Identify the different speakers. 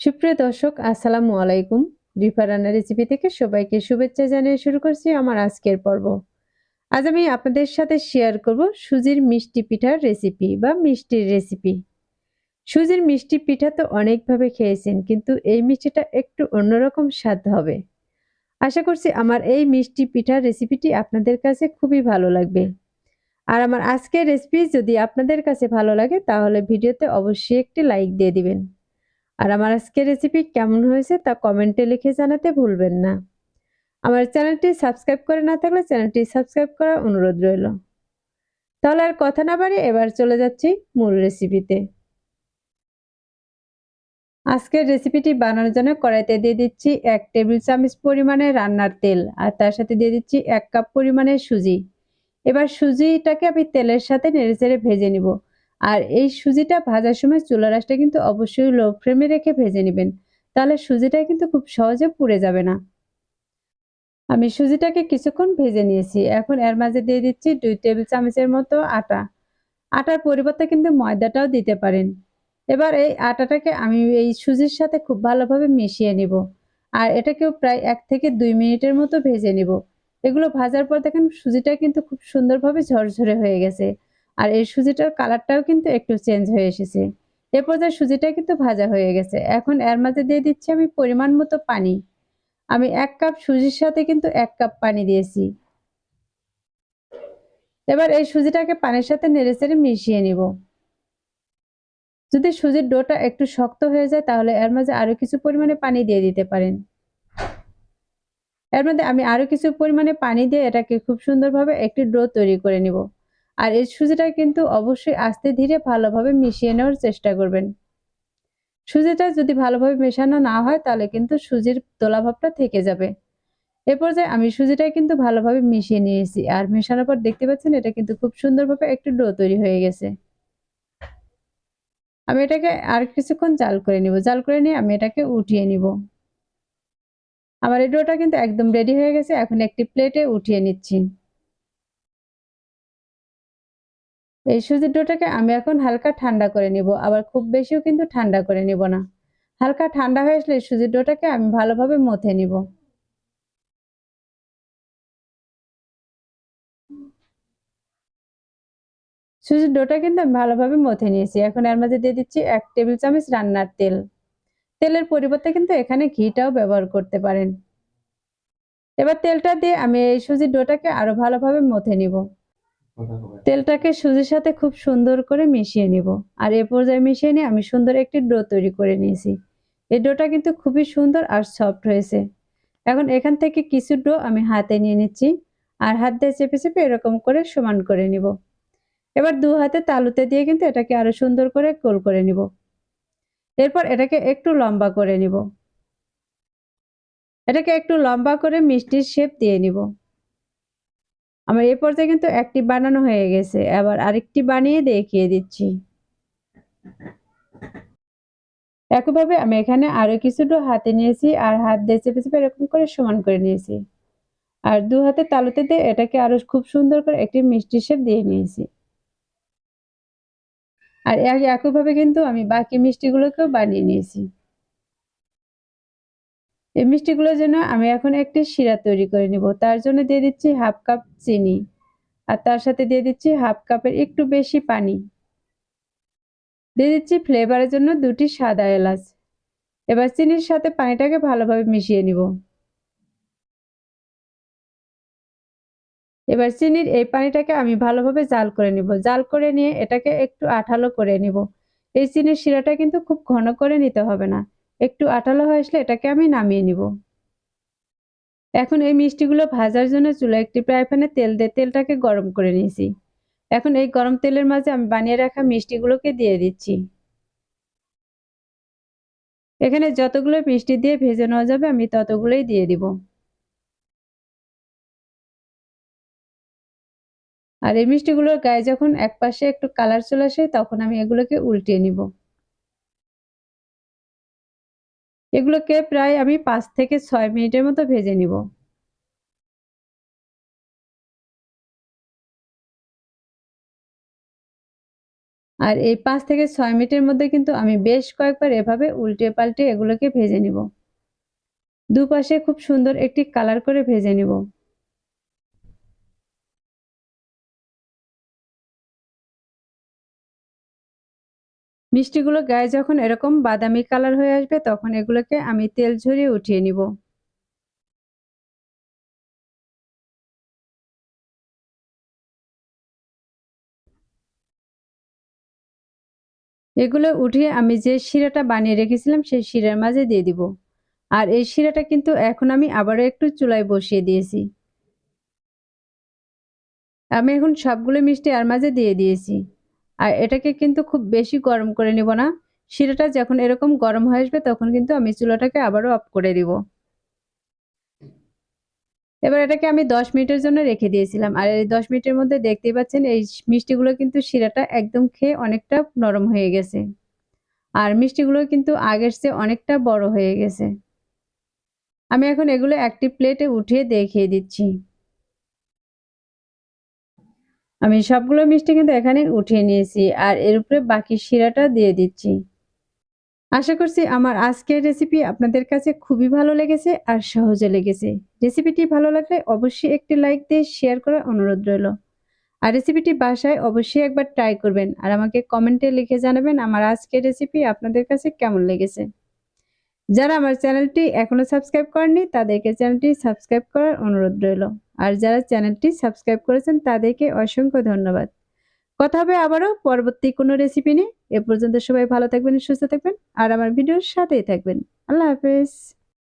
Speaker 1: সুপ্রিয় দর্শক, আসসালামু আলাইকুম। রিফা রান্না রেসিপি থেকে সবাইকে শুভেচ্ছা জানিয়ে শুরু করছি আমার আজকের পর্ব। আজ আমি আপনাদের সাথে শেয়ার করব সুজির মিষ্টি পিঠার রেসিপি বা মিষ্টির রেসিপি সুজির মিষ্টি পিঠা তো অনেকভাবে খেয়েছেন, কিন্তু এই মিষ্টিটা একটু অন্যরকম স্বাদ হবে। আশা করছি আমার এই মিষ্টি পিঠার রেসিপিটি আপনাদের কাছে খুবই ভালো লাগবে। আর আমার আজকের রেসিপি যদি আপনাদের কাছে ভালো লাগে, তাহলে ভিডিওতে অবশ্যই একটি লাইক দিয়ে দিবেন। আর আমার আজকের রেসিপি কেমন হয়েছে তা কমেন্টে লিখে জানাতে ভুলবেন না। আমার চ্যানেলটি সাবস্ক্রাইব করে না থাকলে চ্যানেলটি সাবস্ক্রাইব করার অনুরোধ রইল। তাহলে আর কথা না বাড়ি এবার চলে যাচ্ছি মূল রেসিপিতে আজকের রেসিপিটি বানানোর জন্য কড়াইতে দিয়ে দিচ্ছি এক টেবিল চামচ পরিমাণে রান্নার তেল আর তার সাথে দিয়ে দিচ্ছি এক কাপ পরিমাণে সুজি। এবার সুজিটাকে আমি তেলের সাথে নেড়ে চেড়ে ভেজে নিব। আর এই সুজিটা ভাজার সময় চুলা রাসটা কিন্তু অবশ্যই লো ফ্লেমে রেখে ভেজে নেবেন। তাহলে সুজিটা কিন্তু খুব সহজে পুড়ে যাবে না। আমি সুজিটাকে কিছুক্ষণ ভেজে নিয়েছি। এখন এর মাঝে দিয়ে দিচ্ছি দুই টেবিল চামচের মতো আটা। আটার পরিবর্তে কিন্তু ময়দাটাও দিতে পারেন। এবার এই আটাটাকে আমি এই সুজির সাথে খুব ভালোভাবে মিশিয়ে নিব। আর এটাকেও প্রায় এক থেকে দুই মিনিটের মতো ভেজে নিব। এগুলো ভাজার পর দেখেন সুজিটা কিন্তু খুব সুন্দরভাবে ঝরঝরে হয়ে গেছে। আর এই সুজিটার কালারটাও কিন্তু একটু চেঞ্জ হয়ে এসেছে। এ পর্যায়ে সুজিটা কিন্তু ভাজা হয়ে গেছে। এখন এর মাঝে দিয়ে দিচ্ছি আমি পরিমাণ মতো পানি। আমি এক কাপ সুজির সাথে কিন্তু এক কাপ পানি দিয়েছি। এবার এই সুজিটাকে পানির সাথে নেড়ে চেড়ে মিশিয়ে নিব। যদি সুজির ডোটা একটু শক্ত হয়ে যায়, তাহলে এর মাঝে আরও কিছু পরিমাণে পানি দিয়ে দিতে পারেন। এর মধ্যে আমি আরও কিছু পরিমাণে পানি দিয়ে এটাকে খুব সুন্দরভাবে একটি ডো তৈরি করে নিব। আর এই সুজিটা কিন্তু অবশ্যই আস্তে ধীরে ভালোভাবে মিশিয়ে নেওয়ার চেষ্টা করবেন। সুজিটা যদি ভালোভাবে মেশানো না হয়, তাহলে কিন্তু সুজির দোলাভাবটা থেকে যাবে। এ পর্যায়ে আমি সুজিটা কিন্তু ভালোভাবে মিশিয়ে নিয়েছি আর মেশানোর পর দেখতে পাচ্ছেন এটা কিন্তু খুব সুন্দরভাবে একটু ডো তৈরি হয়ে গেছে। আমি এটাকে আর কিছুক্ষণ জাল করে নিব। জাল করে নিয়ে আমি এটাকে উঠিয়ে নিব। আমার এই ডোটা কিন্তু একদম রেডি হয়ে গেছে, এখন একটি প্লেটে উঠিয়ে নিচ্ছি। এই সুজির ডোটাকে আমি এখন হালকা ঠান্ডা করে নিব, আবার খুব বেশিও কিন্তু ঠান্ডা করে নিব না। হালকা ঠান্ডা হয়ে আসলে সুজির ডোটাকে আমি ভালোভাবে মথে নিব। সুজির ডোটা কিন্তু আমি ভালোভাবে মথে নিয়েছি, এখন এর মাঝে দিয়ে দিচ্ছি এক টেবিল চামচ রান্নার তেল। তেলের পরিবর্তে কিন্তু এখানে ঘিটাও ব্যবহার করতে পারেন। এবার তেলটা দিয়ে আমি এই সুজির ডোটাকে আরও ভালোভাবে মথে নিব। তেলটাকে সুজির সাথে খুব সুন্দর করে মিশিয়ে নিব। আর এ পর্যায়ে মিশিয়ে নিয়ে আমি সুন্দর একটি ডো তৈরি করে নিয়েছি। এই ডোটা কিন্তু খুবই সুন্দর আর সফট হয়েছে। এখন এখান থেকে কিছু ডো আমি হাতে নিয়ে নিচ্ছি আর হাত দিয়ে চেপে চেপে এরকম করে সমান করে নিব। এবার দু হাতে তালুতে দিয়ে কিন্তু এটাকে আরও সুন্দর করে গোল করে নিব। এরপর এটাকে একটু লম্বা করে নিব। এটাকে একটু লম্বা করে মিষ্টির শেপ দিয়ে নিব। আমার এই পর্যায়ে কিন্তু একটি বানানো হয়ে গেছে। এবার আরেকটি বানিয়ে দেখিয়ে দিচ্ছি। একইভাবে আমি এখানে আরও কিছুটা হাতে নিয়েছি আর হাত দিয়ে চেপে চেপে এরকম করে সমান করে নিয়েছি। আর দু হাতে তালুতে দিয়ে এটাকে আরও খুব সুন্দর করে একটি মিষ্টি শেপ দিয়ে নিয়েছি। আর একইভাবে কিন্তু আমি বাকি মিষ্টিগুলোকেও বানিয়ে নিয়েছি। এই মিষ্টিগুলোর জন্য আমি এখন একটি শিরা তৈরি করে নিব। তার জন্য দিয়ে দিচ্ছি হাফ কাপ চিনি আর তার সাথে দিয়ে দিচ্ছি হাফ কাপের একটু বেশি পানি। দিয়ে দিচ্ছি ফ্লেভারের জন্য দুটি সাদা এলাচ। এবার চিনির সাথে পানিটাকে ভালোভাবে মিশিয়ে নিব। এবার চিনির এই পানিটাকে আমি ভালোভাবে জাল করে নিব। জাল করে নিয়ে এটাকে একটু আঠালো করে নিব। এই চিনির শিরাটা কিন্তু খুব ঘন করে নিতে হবে না। একটু আঠালো হয়ে আসলে এটাকে আমি নামিয়ে নিব। এখন এই মিষ্টিগুলো ভাজার জন্য চুলা একটি ফ্রাই প্যানে তেল দিয়ে তেলটাকে গরম করে নিয়েছি। এখন এই গরম তেলের মাঝে আমি বানিয়ে রাখা মিষ্টিগুলোকে দিয়ে দিচ্ছি। এখানে যতগুলো মিষ্টি দিয়ে ভেজে নেওয়া যাবে আমি ততগুলোই দিয়ে দিব। আর এই মিষ্টিগুলোর গায়ে যখন এক পাশে একটু কালার চলে আসে তখন আমি এগুলোকে উল্টিয়ে নিব। এগুলোকে প্রায় আমি পাঁচ থেকে ছয় মিনিটের মতো ভেজে নিব। আর এই পাঁচ থেকে ছয় মিনিটের মধ্যে কিন্তু আমি বেশ কয়েকবার এভাবে উল্টে পাল্টে এগুলোকে ভেজে নিব। দুপাশে খুব সুন্দর একটি কালার করে ভেজে নিব। মিষ্টিগুলো গায়ে যখন এরকম বাদামি কালার হয়ে আসবে, তখন এগুলোকে আমি তেল ঝরিয়ে উঠিয়ে নিব। এগুলো উঠিয়ে আমি যে শিরাটা বানিয়ে রেখেছিলাম, সেই শিরার মাঝে দিয়ে দিব। আর এই শিরাটা কিন্তু এখন আমি আবারও একটু চুলায় বসিয়ে দিয়েছি। আমি এখন সবগুলো মিষ্টি আর মাঝে দিয়ে দিয়েছি। আর এটাকে কিন্তু খুব বেশি গরম করে নিব না। শিরাটা যখন এরকম গরম হয়ে আসবে তখন কিন্তু আমি চুলাটাকে আবারও অফ করে দিব। এবার এটাকে আমি দশ মিনিটের জন্য রেখে দিয়েছিলাম। আর এই দশ মিনিটের মধ্যে দেখতেই পাচ্ছেন, এই মিষ্টিগুলো কিন্তু শিরাটা একদম খেয়ে অনেকটা নরম হয়ে গেছে। আর মিষ্টিগুলো কিন্তু আগের চেয়ে অনেকটা বড় হয়ে গেছে। আমি এখন এগুলো একটি প্লেটে উঠিয়ে দেখিয়ে দিচ্ছি। আমি সবগুলো মিষ্টি কিন্তু এখানে উঠিয়ে নিয়েছি আর এর উপরে বাকি শিরাটা দিয়ে দিচ্ছি। আশা করছি আমার আজকের রেসিপি আপনাদের কাছে খুবই ভালো লেগেছে আর সহজে লেগেছে। রেসিপিটি ভালো লাগলে অবশ্যই একটি লাইক দিয়ে শেয়ার করার অনুরোধ রইল। আর রেসিপিটি বাসায় অবশ্যই একবার ট্রাই করবেন আর আমাকে কমেন্টে লিখে জানাবেন আমার আজকের রেসিপি আপনাদের কাছে কেমন লেগেছে। যারা আমার চ্যানেলটি এখনও সাবস্ক্রাইব করেননি তাদেরকে চ্যানেলটি সাবস্ক্রাইব করার অনুরোধ রইল। আর যারা চ্যানেলটি সাবস্ক্রাইব করেছেন তাদেরকে অসংখ্য ধন্যবাদ। কথা হবে আবারও পরবর্তী কোনো রেসিপি নিয়ে। এ পর্যন্ত সবাই ভালো থাকবেন, সুস্থ থাকবেন, আর আমার ভিডিওর সাথেই থাকবেন। আল্লাহ হাফেজ।